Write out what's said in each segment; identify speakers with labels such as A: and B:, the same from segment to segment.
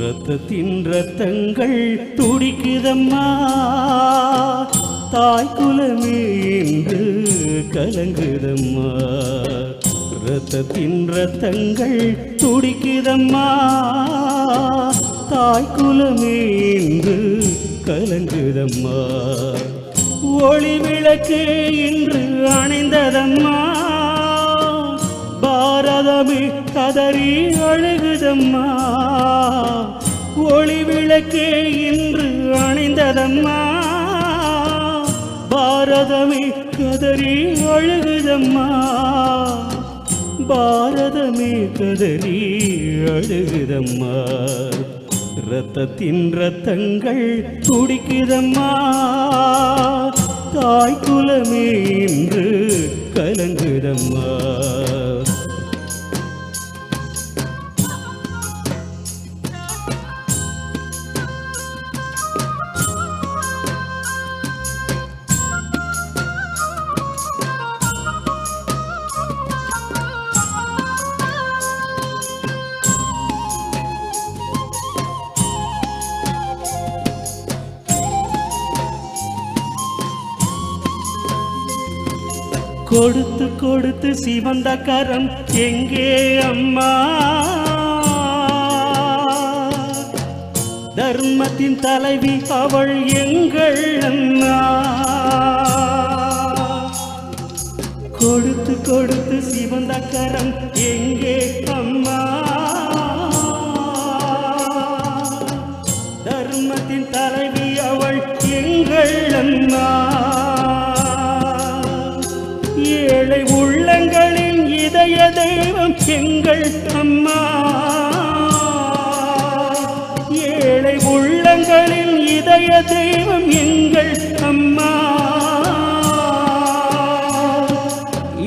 A: ரத்தத்தின் ரத்தங்கள் துடிக்குதம்மா. தாய் குலமே என்று கலங்குதம்மா. ரத்தத்தின் ரத்தங்கள் துடிக்குதம்மா. தாய்க்குலமேந்து கலங்குதம்மா. ஒளி விளக்கு இன்று அணைந்ததம்மா. பாரதமே கதறி அழுகுதம்மா. ஒளி விளக்கு இன்று அணைந்ததம்மா. பாரதமே கதறி அழுகுதம்மா. பாரதமே கதறி அழுகுதம்மா. ரத்தத்தின் ரத்தங்கள் துடிக்குதம்மா. தாய் குலமே இன்று கலங்குதம்மா. கொடுத்து கொடுத்து சிவந்த கரம் எங்கே அம்மா? தர்மத்தின் தலைவி அவள் எங்கள் அண்ணா கொடுத்து கொடுத்து சிவந்த கரம் எங்கே அம்மா? தர்மத்தின் தலைவி அவள் எங்கள் அண்ணா எங்கள் அம்மா. ஏழை உள்ளங்களின் இதய தெய்வம் எங்கள் அம்மா.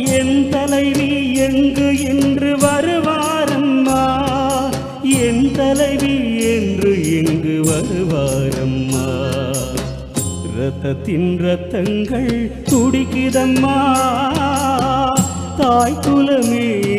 A: என் தலைவி எங்கு என்று வருவாரம்மா? என் தலைவி என்று எங்கு வருவாரம்மா? ரத்தத்தின் ரத்தங்கள் துடிக்குதம்மா. தாய் குலமே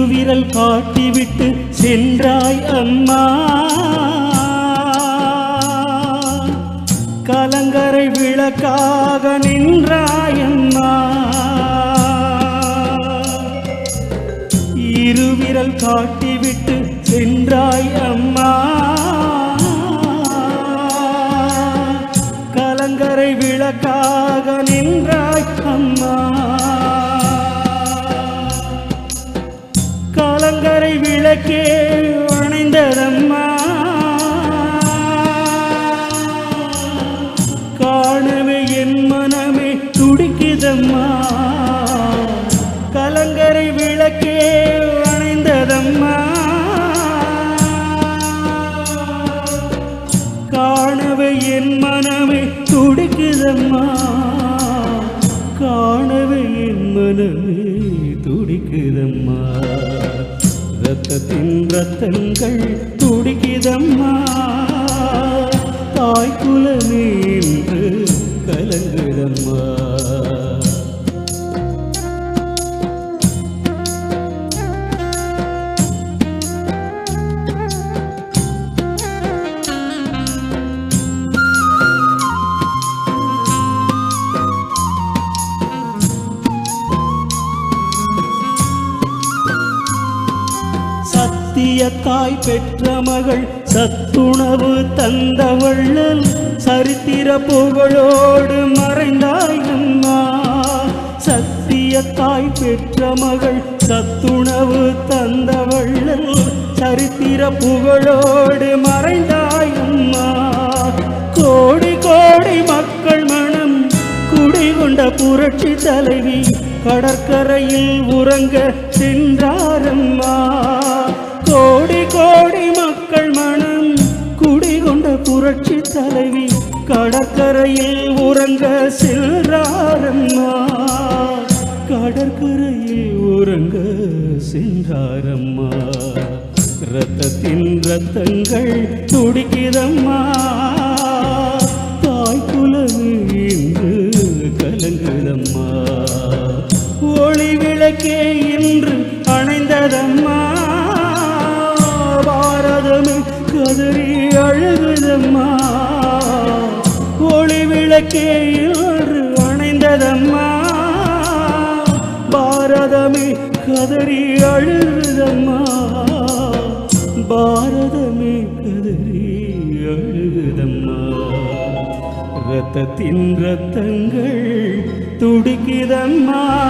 A: திருவிரல் காட்டிவிட்டு சென்றாய் அம்மா. கலங்கரை விளக்காக நின்றாய் அம்மா. இருவிரல் காட்டிவிட்டு சென்றாய் அம்மா. கலங்கரை விளக்கே அணைந்ததம்மா. காணவே என் மனமே துடிக்குதம்மா. கலங்கரை விளக்கே அணைந்ததம்மா. காணவே என் மனமே துடிக்குதம்மா. ரத்தத்தின் ரத்தங்கள் துடிக்கிதம்மா. தாய் குலமே என்று கலங்குதம்மா. சத்தியத்தாய் பெற்ற மகள் சத்துணவு தந்தவள்ளல் சரித்திர புகழோடு மறைந்தாய் அம்மா சத்தியத்தாய் பெற்ற மகள் சத்துணவு தந்தவள்ளல் சரித்திர சரித்திர புகழோடு மறைந்தாயம்மா கோடி கோடி மக்கள் மனம் குடிகொண்ட புரட்சி தலைவி கடற்கரையில் உறங்க சென்றாரம்மா கோடி கோடி மக்கள் மனம் குடிகொண்ட புரட்சி தலைவி கடற்கரையில் உறங்க சென்றாரம்மா. கடற்கரையில் உறங்க சென்றாரம்மா. ரத்தத்தின் ரத்தங்கள் துடிக்கிறம்மா தாய் குலவு இன்று கலங்குதம்மா. ஒளி விளக்கே இன்று கதறி அழுகுதம்மா. ஒளி விளக்கே இன்று அணைந்ததம்மா. பாரதமே கதறி அழுகுதம்மா. பாரதமே கதறி அழுகுதம்மா. ரத்தத்தின் ரத்தங்கள் துடிக்குதம்மா.